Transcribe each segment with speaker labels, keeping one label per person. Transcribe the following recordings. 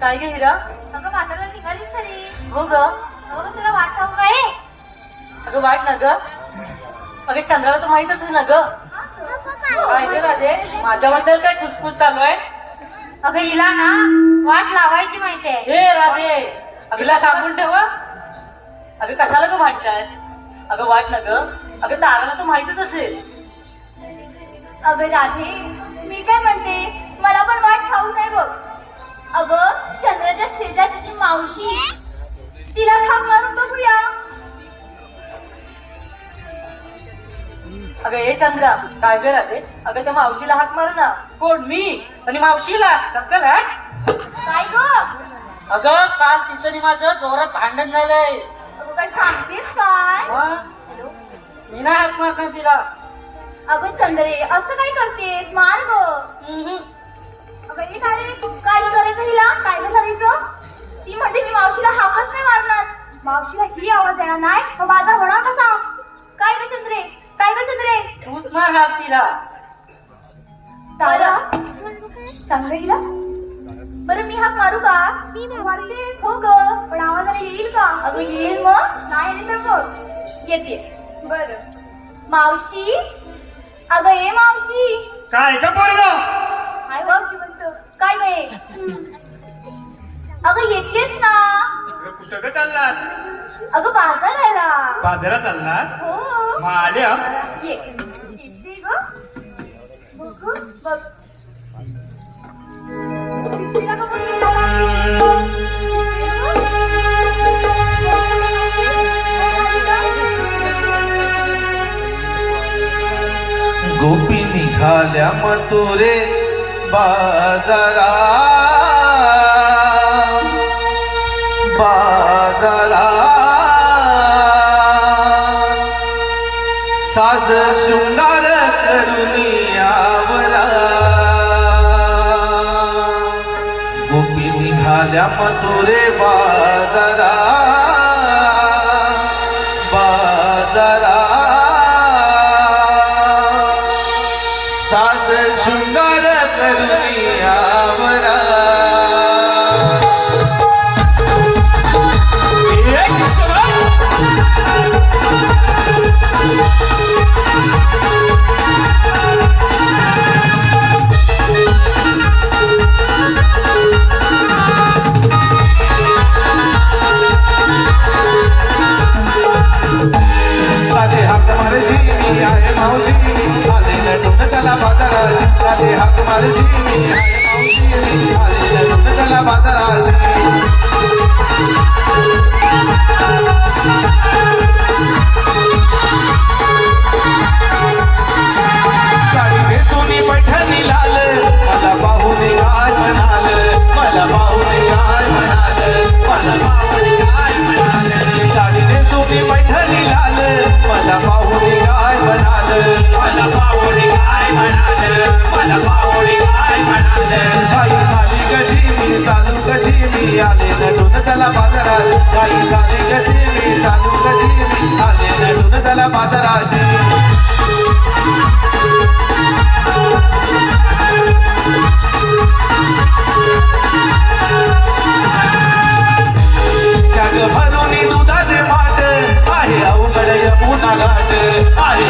Speaker 1: काय गे हिरा?
Speaker 2: अगं बाजाराला निघालीस तरी.
Speaker 1: हो ग.
Speaker 2: अगं तुला वाट सांगू काय?
Speaker 1: अगं वाट ना ग. अगं चंद्राला तर माहितच आहे ना ग. काय ग राधे माझ्याबद्दल काय खुसफुस चालू आहे?
Speaker 2: अगं हिला ना वाट लावायची माहितीये.
Speaker 1: हे राधे अगला सांगून ठेव हं. अगं कशाला ग भांडताय अगं वाट ना ग. अगं ताराला तर माहितच असेल.
Speaker 2: अगं राधे मी काय म्हणते? मला पण वाट खाऊ काय बघ. अगं चंद्राच्या शेजारची मावशी तिला थांब मारून बघूया.
Speaker 1: अगं हे चंद्रा काय ग राधे? अगं त्या मावशीला हाक मार ना. कोण मी? आणि मावशीला? चल हाक
Speaker 2: काय ग?
Speaker 1: अगं काल तिचं आणि माझं जोरात भांडण झालंय.
Speaker 2: अगं काय सांगतेस काय?
Speaker 1: मी नाही हाक मारणार तिला.
Speaker 2: अगं चंद्रे असं काय करतेस? मार ग. अगं हे काय रे? काय ग करायचं हिला काय ग करायचं ती म्हणते मी मावशीला हाकच नाही मारणार. मावशीला ही आवाज देणार नाही. मग होणार कसा? काय ग चंद्रे? काय ग चंद्रे?
Speaker 1: तूच मार हाक तिला.
Speaker 2: तारा चांगलं हिला. बरं मी हाक मारू का? मी मारते. हो ग. पण आवाजाला येईल का? अगं येईल मग. नाही आली तर मग येते. बर. मावशी? अगं ये मावशी.
Speaker 3: बाजारात चाललात?
Speaker 2: हो.
Speaker 3: मग आल्या
Speaker 2: ये येते ग. बघ बघ. तिला का
Speaker 4: गोपी निघाल्या मथुरे बाजारा बाजारा साज शृंगार गोपी निघाल्या मथुरे बाजारा बाजारा साज शृंगार करून आवरा राधे हाक मारशी मी आहे मावशी आले नटून त्याला बाजारात राधे हाक मारशी मी आहे मावशी आले नटून त्याला बाजारात साडी नेसून पैठणी लाल. मला पाहुणे काय म्हणाल. मला पाहुणे काय म्हणाल. मला पाहुणे नेसून पैठणी लाल मला पाहुणे काय म्हणाल मला म्हणाल मला म्हणाल काही झाली कशी मी चालू कशी मी आले नटून त्याला बाजारात काही झाली कशी मी चालू कशी मी आले नटून त्याला बाजाराची भरून आहे अवघड यमुना घाट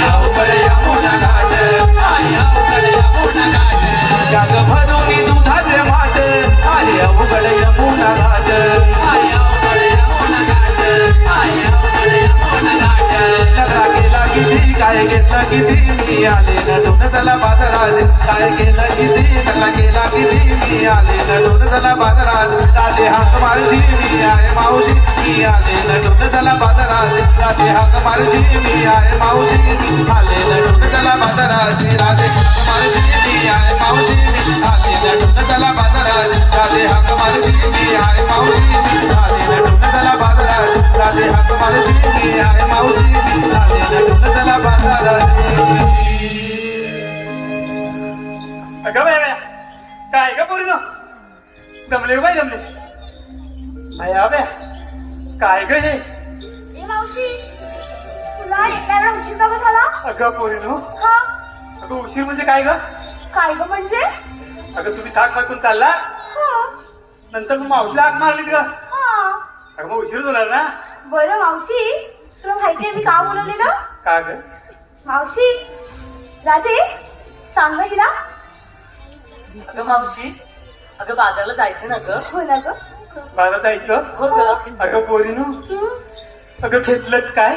Speaker 4: अवघड यमुना घाट आहे अवघड यमुना घाट जग भरून दुधाचे अवघड यमुना घाट आहे अवघड यमुना घाट आहे अवघड यमुना घाट नगरा गेला किती काय घेतलं किती मी आले नटून त्याला बाजारात काय केलं किती नगरा गेला किती मी आले त्याला बाजारात मारशी मी आहे मावशी मी आले नटून त्याला बाजारात राधे हाक मारशी मी आहे मावशी आले नटून त्याला बाजारात राधे हाक मारशी मी आहे मावशी आले नटून त्याला बाजारात राधे हाक मारशी मी आहे मावशी आले नटून त्याला बाजारात राधे हाक मारशी मी आहे मावशी आले नटून त्याला
Speaker 3: अगं बाय काय का पोरग दमले बाय दमले बाया बाय. काय ग हे?
Speaker 2: ए मावशी तुला एका वेळा उशीर का झाला?
Speaker 3: अगं पोरीनो
Speaker 2: हा?
Speaker 3: अगं उशीर म्हणजे काय ग?
Speaker 2: काय ग म्हणजे?
Speaker 3: अगं तुम्ही थाक माकून चालला
Speaker 2: हो.
Speaker 3: नंतर मग मावशीला हाक मारली ग.
Speaker 2: हा.
Speaker 3: अगं मग उशीर होणार ना?
Speaker 2: बरं मावशी तुला माहितीये मी का बोलवलेलं?
Speaker 3: का ग?
Speaker 2: मावशी राधे सांग हिला.
Speaker 5: अगं मावशी? अगं बाजारला जायचं ना ग.
Speaker 2: हो ना ग.
Speaker 3: मला जायचं
Speaker 5: हो
Speaker 3: अगं पोरीनो
Speaker 2: हं?
Speaker 3: अगं घेतलं काय?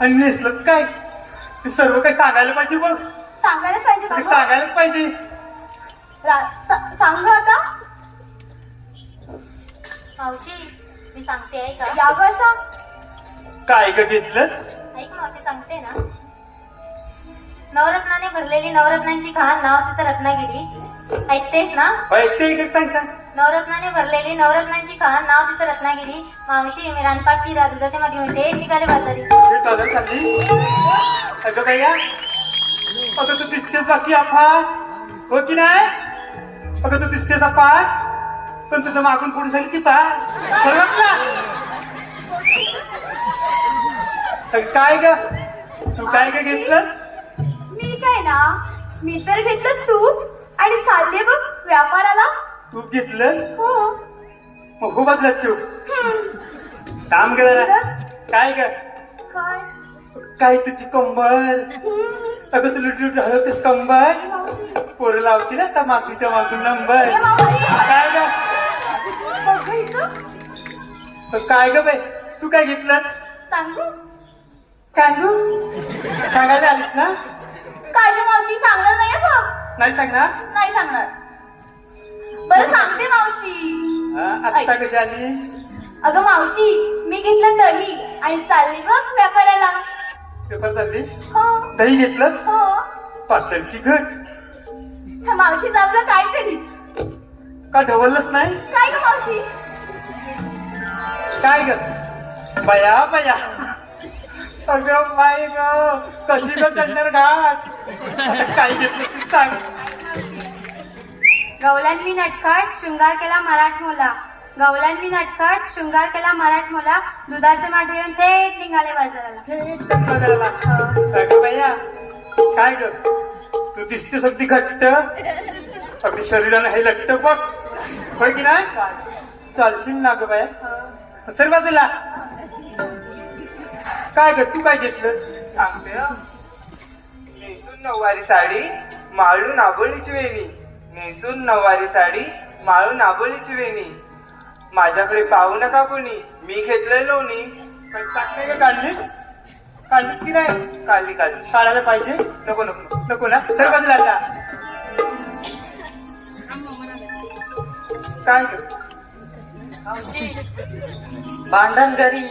Speaker 3: आणि नेसलं काय? ते सर्व काही सांगायला पाहिजे बघ.
Speaker 2: सांगायला पाहिजे
Speaker 3: ते सांगायलाच पाहिजे.
Speaker 2: सांग आता?
Speaker 6: मावशी मी सांगते आहे का
Speaker 2: या गं अशा.
Speaker 3: काय ग घेतलंस?
Speaker 6: ऐक मावशी सांगते ना. नवरत्नाने भरलेली नवरत्नांची खाण नाव तिचं रत्नागिरी. ऐकतेस ना?
Speaker 3: ऐकते एक सांग सांग.
Speaker 6: नवरत्नाने भरलेली नवरत्नांची खाण नाव तिचं रत्नागिरी. मावशी मी रानपाटची राजूजाते मध्ये म्हणते निघाले बाजारी
Speaker 3: हे चालली. अगं भैया अगं तू दिसतेस बाकी अफाट हो की नाही? अगं तू दिसतेस अफाट पण तुझं मागून पुढे झाली चिपा काय ग? तू काय ग घेतलंस?
Speaker 2: मी काय ना? मी तर घेतलं तूप आणि चालले बघ व्यापाराला.
Speaker 3: तू घेतलंस
Speaker 2: हो.
Speaker 3: मग तू.
Speaker 2: हं.
Speaker 3: काम ग जरा. काय ग?
Speaker 2: काय?
Speaker 3: काय तुझी कंबर. अगं तू लुट लुट हलवतेस कंबर. पोरं लावती ना त्या मासवीच्या मागून नंबर.
Speaker 2: ए.
Speaker 3: काय ग?
Speaker 2: गं.
Speaker 3: काय ग बाई? तू काय घेतलंस?
Speaker 2: सांगू
Speaker 3: सांगू सांगायला आलीस ना?
Speaker 2: काय गं मावशी? सांगणार नाही हं बघ
Speaker 3: नाही सांगणार?
Speaker 2: नाही सांगणार. बरं सांगते मावशी.
Speaker 3: हा, आत्ता कशी आलीस?
Speaker 2: अगं मावशी मी घेतलं दही आणि चालली बघ व्यापाराला.
Speaker 3: पेपर चाललीस?
Speaker 2: हो.
Speaker 3: दही घेतलंस?
Speaker 2: हो.
Speaker 3: पातळ की घट.
Speaker 2: त्या मावशी जमलं काहीतरी.
Speaker 3: का ढवललंच नाही?
Speaker 2: काय ग मावशी?
Speaker 3: काय ग? बया बया. अगं बाई ग कशी ग चंदर घाट? काय घेतलं तू सांग.
Speaker 2: गवलांनी नटखट शृंगार केला मराठमोला गवल्यांनी नटखट शृंगार केला मराठमोला दुधाचे माठ घेऊन थेट निघाले बाजाराला.
Speaker 3: थेट काय ग? तू दिसतेस अगदी घट्ट. अगदी शरीरानं हे लट्ट बघ. होय की नाही? चालशील ना ग बाया. सर बाजूला. काय ग तू काय घेतलं
Speaker 7: सांगते नेसून नऊवारी साडी माळून आबोलीची वेणी. नेसून नऊवारी साडी माळून आबोलीची वेणी. माझ्याकडे पाहू नका कोणी. मी घेतलंय लोणी.
Speaker 3: पण टाकले का काढलीस? काढलीस की नाही?
Speaker 7: काली काली
Speaker 3: काढायला पाहिजे?
Speaker 7: नको नको
Speaker 3: नको ना. सर बाजूला आता काय
Speaker 5: भांडण घरी.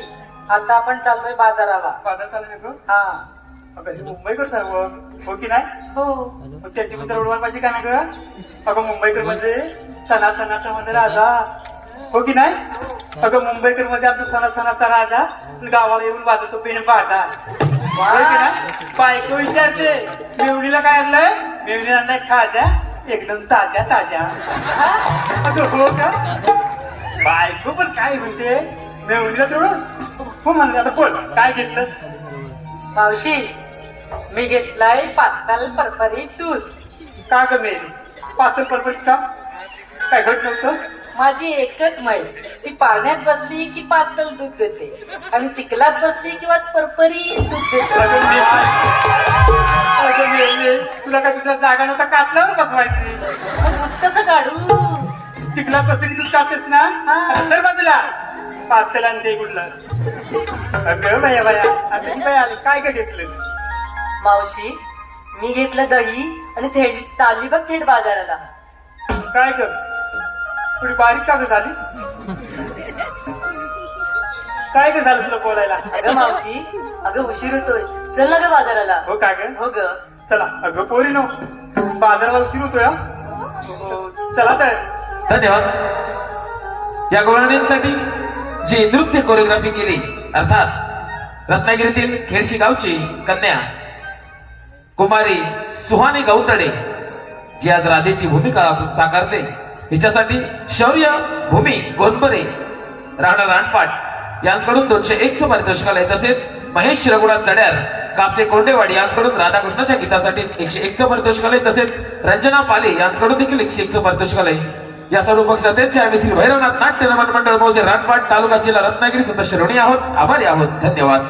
Speaker 5: आता आपण चाललोय बाजाराला.
Speaker 3: बाजार चालू
Speaker 5: हा.
Speaker 3: अगं हे मुंबईकर सर्व हो? की नाही?
Speaker 5: हो.
Speaker 3: मग त्यांच्याबद्दल ओळखायला पाहिजे का ना ग? अगं मुंबईकर म्हणजे सणा सणाचा मध्ये राजा हो की नाही? अगं मुंबईकर म्हणजे आमचा सणा सणाचा राजा आणि गावाला येऊन वाजवतो पेन बाजा होय की नाही? बायको विचारते मेवणीला काय आणलंय? मेवणी आणलाय खाजा एकदम ताज्या ताज्या. हा? अगं हो का? बायको पण काय म्हणते? मेवणीला तेवढं हो म्हणले आता बोल काय घेतलं
Speaker 5: मावशी मी घेतलाय पातळ परपरीत दूध
Speaker 3: का ग मेली? पातळ परपट का? काय घट नव्हतं
Speaker 5: माझी एकच म्हैस ती पाण्यात बसली की पातळ दूध देते. आणि चिखलात बसली किंवा परपरी दूध देते.
Speaker 3: अगं मेली. अगं मेली. तुला काय तुझ्या जागा नव्हता कातल्यावर बसवायची?
Speaker 5: मग दूध कसं काढू?
Speaker 3: चिखला बसली की तू कापेस ना?
Speaker 5: हा.
Speaker 3: तर बाजूला. पातळ आणि ते गुडलं. अगं बाया बाया. आता ही बाया आली. काय काय घेतलं
Speaker 5: मावशी मी घेतलं दही आणि थेट चालली बघ थेट बाजाराला.
Speaker 3: काय कर थोडी बारीक का ग झाली? काय ग झालं तुला बोलायला?
Speaker 5: अगं मावशी अगं उशीर होतोय. चल ना ग बाजाराला.
Speaker 3: हो काय ग?
Speaker 5: हो ग.
Speaker 3: चला अगं पोरी नो. बाजाराला उशीर होतोय हा? हो, चला तर.
Speaker 8: धन्यवाद. या गवळणींसाठी जी नृत्य कोरिओग्राफी केली अर्थात रत्नागिरीतील खेडशी गावची कन्या कुमारी सुहानी गौतडे जी आज राधेची भूमिका साकारते. हिच्यासाठी शौर्य भूमी गोंदबरे राणा रानपाट यांच्याकडून दोनशे एकचं पारितोषिक आलंय तसेच महेश रघुनाथ जड्यार कासे कोंडेवाडी यांच्याकडून राधाकृष्णाच्या गीतासाठी एकशे एकचं पारितोषिक आलंय तसेच रंजना पाले यांच्याकडून देखील एकशे एकचं पारितोषिक आलंय
Speaker 4: या सर्व पक्षाचे आम्ही श्री भैरवनाथ नाट्य रमण मंडळ मौजे रानपाट तालुका जिल्हा रत्नागिरी सदस्य ऋणी आहोत. आभारी आहोत. धन्यवाद.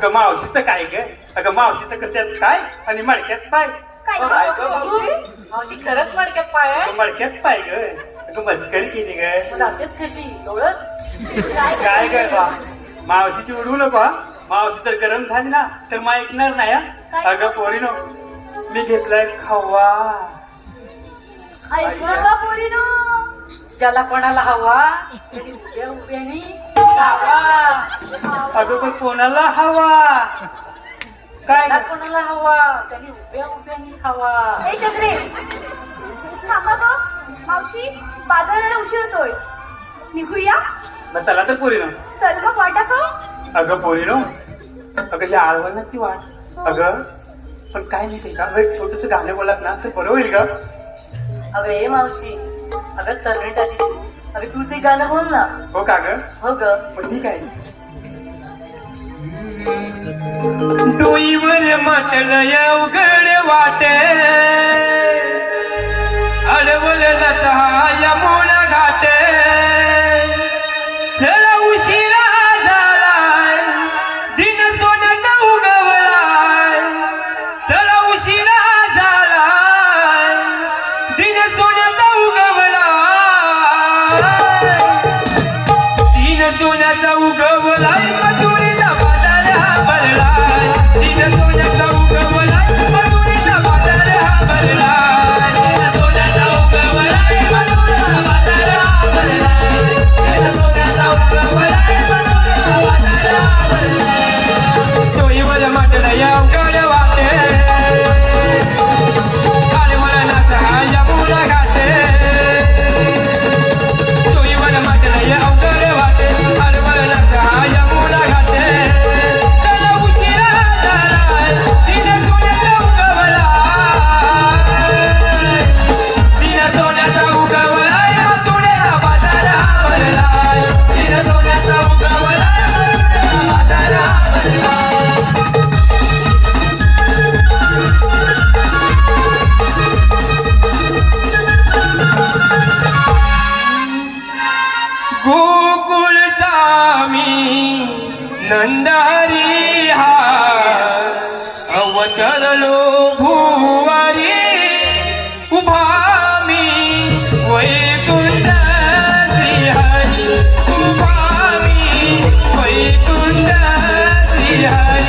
Speaker 3: अगं मावशीचं काय ग? अगं मावशीचं कशात काय आणि मडक्यात पाय.
Speaker 2: काय ग?
Speaker 1: काय गं, मावशी. मावशी खरंच मडक्यात पाय आहे?
Speaker 3: अगं मडक्यात पाय ग. अगं मस्करी केली ग.
Speaker 1: जातेच कशी?
Speaker 3: काय ग? बा मावशीची उडवू नको हा. मावशी जर गरम झाली ना तर मग ऐकणार नाही हा. अगं पोरीनो मी घेतलाय खवा.
Speaker 2: ऐकलं का पोरीनो.
Speaker 1: ज्याला कोणाला हवा उभ्यानी
Speaker 3: अगं पण कोणाला हवा? काय ग?
Speaker 1: कोणाला हवा त्याने उभ्या उभ्यानी खावा.
Speaker 2: ए चक्रे! थांबा ग. मावशी बाजाराला उशीर होतोय. निघूया?
Speaker 3: मग चला तर पोरीनो.
Speaker 2: चल मग वाटा खाऊ
Speaker 3: अगं पोरीनो अगं ही आळवणाची वाट. अगं पण काय माहितीये का? अगं एक छोटस गाणं बोलत ना तर बरं होईल का
Speaker 1: अगं हे मावशी अगं तरणी तू अगं तूच एक गाणं बोल ना.
Speaker 3: हो का ग?
Speaker 1: हो ग.
Speaker 3: पण ठीक आहे.
Speaker 9: डोईवर माटल अवघड वाटे. अडवल लता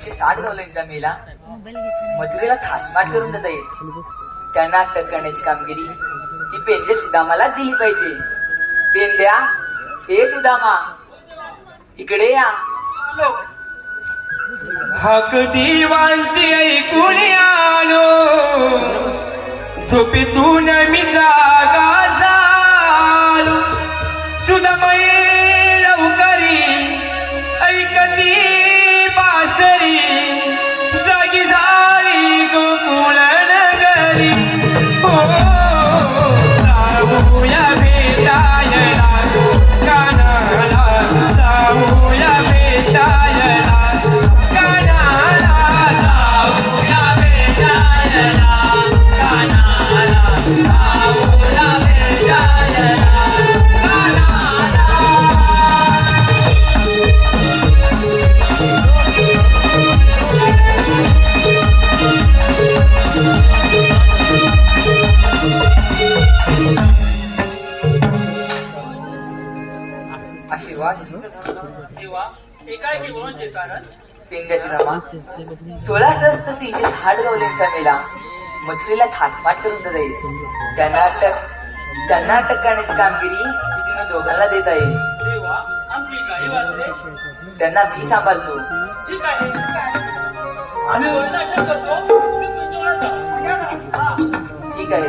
Speaker 1: तीनशे साठ डॉलरचा मेला मथुरेला थाटमाट करून देता येईल. त्या नाटक करण्याची कामगिरी ही पेंदे सुदामाला दिली पाहिजे. पेंद्या हे सुदामा इकडे या.
Speaker 9: हाक दिवांची ऐकून आलो. झोपेतून मी जागा झालो सुदमये
Speaker 1: city.
Speaker 10: पेंद्याची रमा सोळा सहस्त्र तीनशे साठ गवल्यांचा मेला मथुरेला थाटमाट करून येईल. त्यांना अटक त्यांना अटक करण्याची कामगिरी तिनं दोघांना देता येईल. त्यांना मी सांभाळतो.
Speaker 1: ठीक आहे. आम्ही अटक करतो.
Speaker 10: ठीक आहे.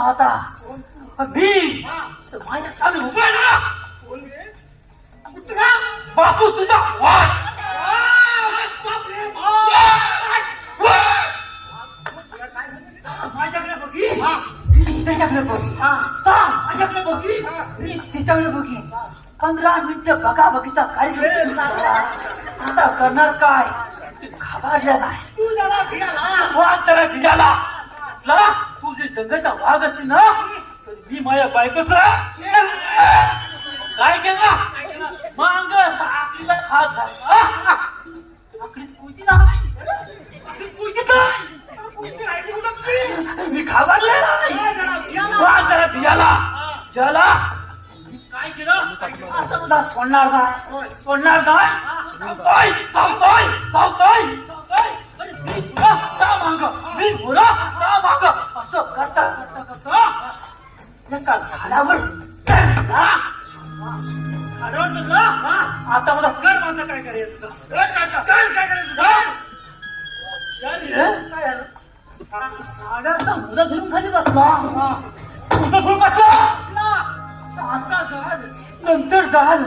Speaker 1: होता पण मी माझ्या सामने उभा ना. बापूस तुझा माझ्याकडे बघी. त्याच्याकडे बघी. माझ्याकडे बघी. मी तिच्याकडे बघी. पंधरा मिनिटं बघा बघीचा कार्यक्रम झाला. आता करणार काय? घाबरल्या नाही. वाघ त्याला भिजाला. तू जे जंगलचा वाघ असेल ना तर मी माझ्या बायकोच काय केलं? मांग साखळीला हात घातला साखळीत कोणती नाही. कोणती नाही. मी घाबरले नाही. वाघ त्याला ज्याला काय केलं? आता तुला सोडणार नाही. सोडणार नाही. थांबतोय थांबतोय थांबतोय. माग. मी का माग. असं करता करता करता एका झाडावर आता मला कर माझं काय करायचं काय कर, काय करायचं? झाडाचा मुदा धरून खाली बसला. मुदा धरून बसला? आता झाड नंतर झाड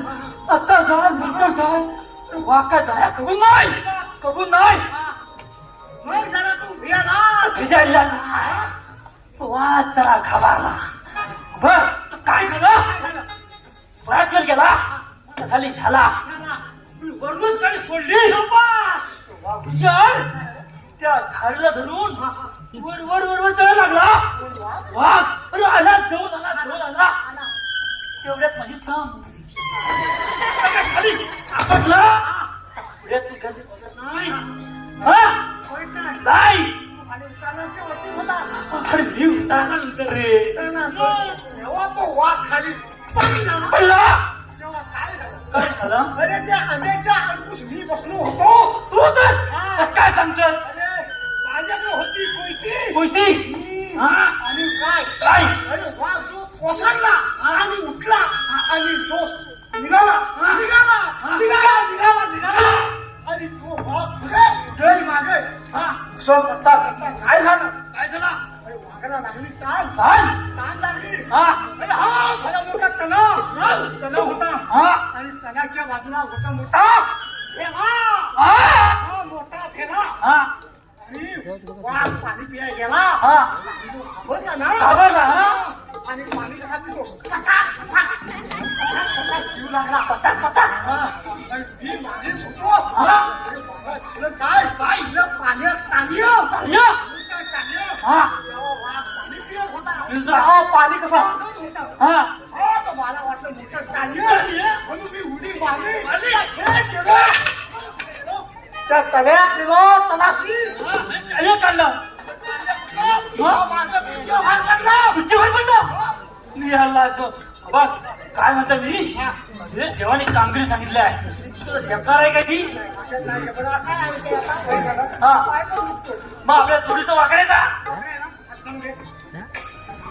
Speaker 1: आता झाड नंतर झाड. वाका झाला कबूल नाही. कबूल नाही. भिजायला नाही वाद जरा घाबरला बर तर काय झालं बराच वेळ गेला झाली झाला वरनच गाडी सोडली हुशार त्या झाडला धरून वर वर वर वर चढायला लागला वाघ अरे आला जवळ आला जवळ आला तेवढ्यात माझी साम खाली आपटला कधी नाही नाही अरे मी उतारल्यानंतर रे तेव्हा तो वाघ खाली पडला काय झालं अरे त्या आंब्याच्या अंकुश मी बसलो होतो तू तर काय सांगतोस माझ्याकडे होती कोयती कोयती आणि काय काय अरे वाघ तो कोसळला आणि उठला आणि तो निघाला निघाला निघाला निघाला निघाला आणि तो वाघ पुढे मागे सो करता ताण ताण लागली हा? अरे हा भला मोठा तलाव. तलाव होता. हा? आणि तलावाच्या बाजूला होता मोठा फेला हा? मोठा फेला हा? आणि वाघ पाणी पिया गेला. हा? घाबरला ना? घाबरला आणि पाणी कसा पितो पचाक पचाक पचाक जीव लागला. पचाक पचाक आणि मी मागेच होतो अरे बाबा, तुला काय? पाण्यात हा? होता हा पाणी कसं? हा. हा तर मला वाटलं मोठं टांगलं म्हणून मी उडी मारली. खेळ केलं त्या तळ्यात गेलो तलाशी. काय काढलं. बघ काय म्हणतो मी? हे. देवाने कामगिरी सांगितली आहे. जपणार आहे का ती? हा. मग आपल्या अरे वाकडे वाकडे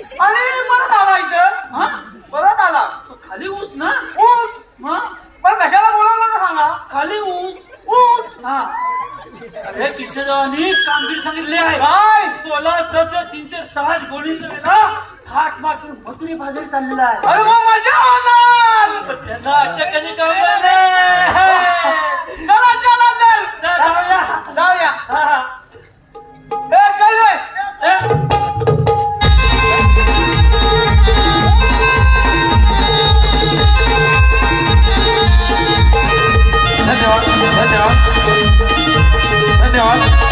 Speaker 1: ऊस
Speaker 11: आणि परत आला इथं?
Speaker 1: हा?
Speaker 11: परत आला?
Speaker 1: खाली ऊस ना.
Speaker 11: ऊट
Speaker 1: हा?
Speaker 11: पण कशाला बोलवलं तर सांगा.
Speaker 1: खाली ऊस
Speaker 11: ऊट
Speaker 1: हा. अरे किशोरांनी कामगिरी सांगितले आहे.
Speaker 11: काय?
Speaker 1: सोळा सह तीनशे साठ गोळीचं वेळा थाट मारून भतुरी बाजारी चाललेला आहे.
Speaker 11: अरे मग मजा होणार
Speaker 1: त्यांना अटक कधी कळलं
Speaker 11: चला चला चल.
Speaker 1: जाऊया.
Speaker 11: जाऊया.
Speaker 1: হয়